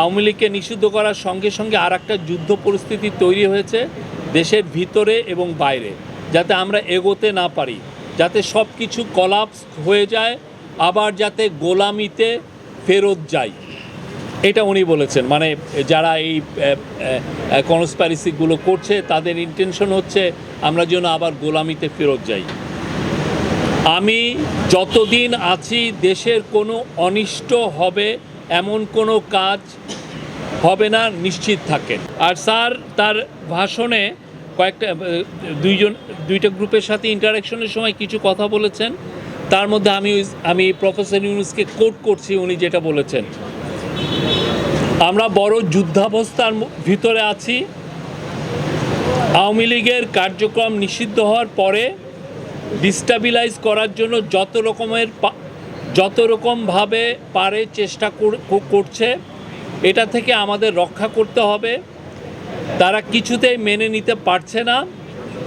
আওয়ামী লীগকে নিষিদ্ধ করার সঙ্গে সঙ্গে আর একটা যুদ্ধ পরিস্থিতি তৈরি হয়েছে দেশের ভিতরে এবং বাইরে, যাতে আমরা এগোতে না পারি, যাতে সব কিছু কলাপস হয়ে যায়, আবার যাতে গোলামিতে ফেরত যাই। এটা উনি বলেছেন। মানে যারা এই কনস্প্যারিসিগুলো করছে, তাদের ইন্টেনশন হচ্ছে আমরা যেন আবার গোলামিতে ফেরত যাই। আমি যতদিন আছি, দেশের কোনো অনিষ্ট হবে এমন কোনো কাজ হবে না, নিশ্চিত থাকেন। আর স্যার, তার ভাষণে কয়েকটা দুইজন, দুইটা গ্রুপের সাথে ইন্টারাকশনের সময় কিছু কথা বলেছেন। তার মধ্যে আমি আমি প্রফেসর ইউনুসকে কোট করছি, উনি যেটা বলেছেন। আমরা বড় যুদ্ধাবস্থার ভিতরে আছি। আওয়ামী লীগের কার্যক্রম নিষিদ্ধ হওয়ার পরে ডিস্টাবিলাইজ করার জন্য যত রকমের যত রকমভাবে পারে চেষ্টা কর- কর- করছে, এটা থেকে আমাদের রক্ষা করতে হবে। তারা কিছুতেই মেনে নিতে পারছে না।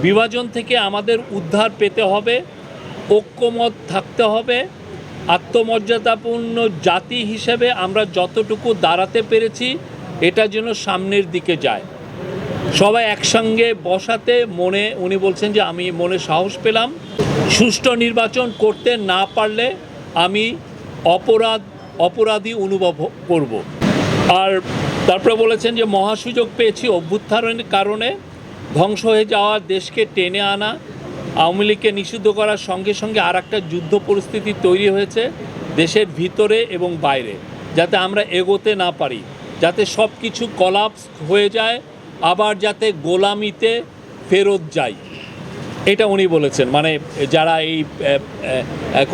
বিভাজন থেকে আমাদের উদ্ধার পেতে হবে, ঐক্যমত থাকতে হবে। আত্মমর্যাদাপূর্ণ জাতি হিসেবে আমরা যতটুকু দাঁড়াতে পেরেছি, এটা যেন সামনের দিকে যায়। সবাই একসঙ্গে বসাতে মনে, উনি বলছেন যে আমি মনে সাহস পেলাম। সুষ্ঠু নির্বাচন করতে না পারলে আমি অপরাধ, অপরাধী অনুভব করব। আর তারপরে বলেছেন যে, মহাসুযোগ পেয়েছি অভ্যুত্থানের কারণে ধ্বংস হয়ে যাওয়া দেশকে টেনে আনা, আওয়ামী লীগকে নিষিদ্ধ করার সঙ্গে সঙ্গে আর একটা যুদ্ধ পরিস্থিতি তৈরি হয়েছে দেশের ভিতরে এবং বাইরে, যাতে আমরা এগোতে না পারি, যাতে সব কিছু কলাপস হয়ে যায়, আবার যাতে গোলামিতে ফেরত যাই। এটা উনি বলেছেন। মানে যারা এই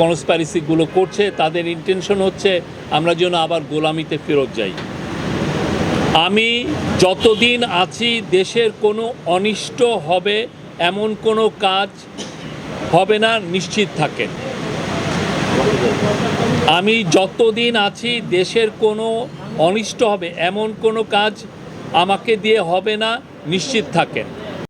কনস্প্যারিসিগুলো করছে, তাদের ইন্টেনশন হচ্ছে আমরা যেন আবার গোলামিতে ফেরত যাই। আমি যতদিন আছি, দেশের কোনো অনিষ্ট হবে এমন কোনো কাজ হবে না, নিশ্চিত থাকেন। আমি যতদিন আছি, দেশের কোনো অনিষ্ট হবে এমন কোনো কাজ আমাকে দিয়ে হবে না, নিশ্চিত থাকেন।